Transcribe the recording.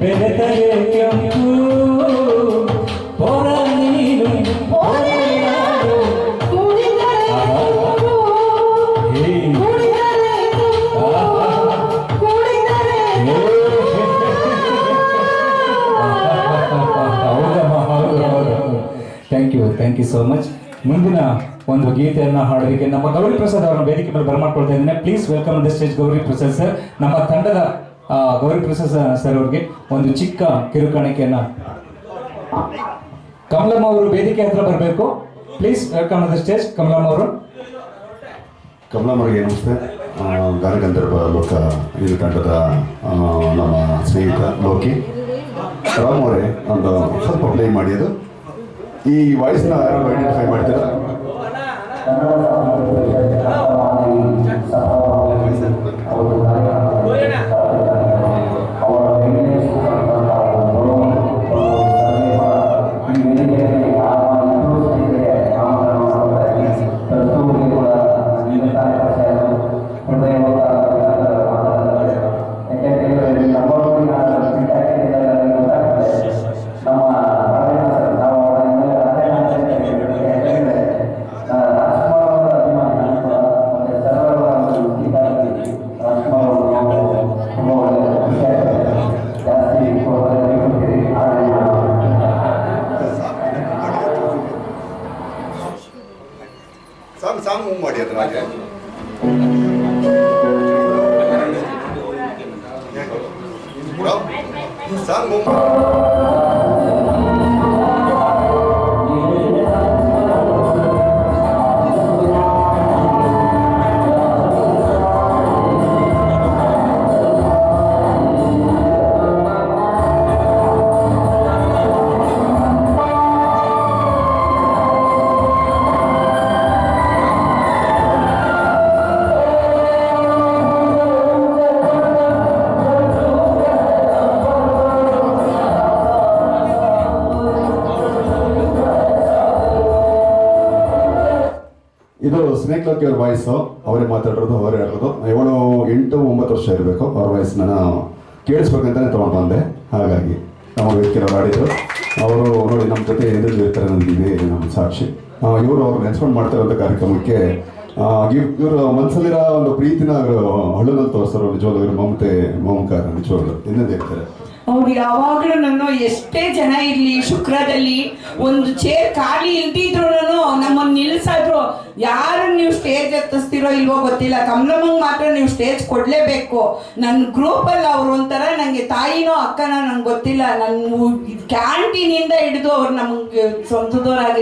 ಬೆಳೆದರೆ ಕೆಂಪು ಹೊರ thank you thank you so much ಮುಂದಿನ ಒಂದು ಗೀತೆಯನ್ನು ಹಾಡೋದಕ್ಕೆ ನಮ್ಮ ಗೌರಿ ಪ್ರಸಾದ್ ಅವರನ್ನ ವೇದಿಕೆ ಮೇಲೆ ಬರಮಾಡ್ಕೊಳ್ತಾ ಇದ್ದೇನೆ. Please welcome the stage Gauri Prasad sir ನಮ್ಮ ತಂಡದ ಗೌರಿ ಪ್ರಸಾದ್ ಸರ್ ಅವ್ರಿಗೆ ಒಂದು ಚಿಕ್ಕ ಕಿರುಕಾಣಿಕೆಯನ್ನ. ಕಮಲಮ್ಮ ಅವರು ವೇದಿಕೆ ಹತ್ರ ಬರಬೇಕು. ಪ್ಲೀಸ್ ವೆಲ್ಕಮ್ ಸ್ಟೇಜ್ ಕಮಲಮ್ಮ ಅವರು. ಕಮಲಮ್ಮ ನಮಸ್ತೆ. ಆ, ಗಾನಗಂಧರ್ವ ಲೋಕ ಇದು ತಂಡದ ನಮ್ಮ ಸ್ನೇಹಿತ ಲೋಕಿ. ರಾಮ್ ಅವರೇ ಒಂದು ಸ್ವಲ್ಪ ಪ್ಲೇ ಮಾಡಿ ಈ ವಾಯ್ಸ್ನ ಐಡೆಂಟಿಫೈ ಮಾಡ್ತೀರಾ? Amen. ಇದು ಸ್ನೇಕ್ ಲಕ್ಕಿ ಅವ್ರ ವಾಯ್ಸು ಅವರೇ ಮಾತಾಡಿರೋದು, ಅವರೇ ಹೇಳೋದು ಇವಳು ಎಂಟು, ಒಂಬತ್ತು ವರ್ಷ ಇರಬೇಕು. ಅವ್ರ ವಾಯ್ಸ್ ನಾನು ಕೇಳಿಸ್ಬೇಕಂತಾನೆ ತೊಗೊಂಡು ಬಂದೆ. ಹಾಗಾಗಿ ನಮ್ಮ ವೇದಿಕೆಯವ್ರು ಆಡಿದ್ರು. ಅವರು ನೋಡಿ, ನಮ್ಮ ಜೊತೆ ಎದುರು ಇರ್ತಾರೆ ನನಗಿದೆ ನಮ್ಮ ಸಾಕ್ಷಿ. ಇವರು ಅವ್ರು ನೆನ್ಸ್ಕೊಂಡು ಮಾಡ್ತಿರೋಂಥ ಕಾರ್ಯಕ್ರಮಕ್ಕೆ ಇವರು ಮನಸ್ಸಲ್ಲಿರೋ ಒಂದು ಪ್ರೀತಿನ ಹಳ್ಳದಲ್ಲಿ ತೋರಿಸ್ತಾರೆ ನಿಜವಾಗ್ಲೂ ಇವ್ರ ಮಮತೆ, ಮಮಕಾರ, ನಿಜವಾಗ್ಲು. ಇನ್ನೊಂದು ಹೇಳ್ತಾರೆ. ಅವ್ರು ಯಾವಾಗ್ಲೂ ನಾನು ಎಷ್ಟೇ ಜನ ಇರ್ಲಿ, ಶುಕ್ರದಲ್ಲಿ ಒಂದು ಚೇರ್ ಖಾಲಿ ಇಲ್ದಿದ್ರು ನಮ್ಮನ್ನ ನಿಲ್ಸಾದ್ರು ಯಾರು ನೀವು ಸ್ಟೇಜ್ ಎತ್ತಿಸ್ತಿರೋ ಇಲ್ವೋ ಗೊತ್ತಿಲ್ಲ. ಕಮಲಮ್ಮಂಗೆ ಮಾತ್ರ ನೀವು ಸ್ಟೇಜ್ ಕೊಡ್ಲೇಬೇಕು. ನನ್ನ ಗ್ರೂಪಲ್ಲಿ ಅವ್ರು ಒಂಥರ ನಂಗೆ ತಾಯಿನೋ ಅಕ್ಕನೋ ನಂಗೆ ಗೊತ್ತಿಲ್ಲ. ನನ್ನ ಕ್ಯಾಂಟೀನಿಂದ ಹಿಡಿದು ಅವ್ರು ನಮಗೆ ಸ್ವಂತದವರಾಗಿ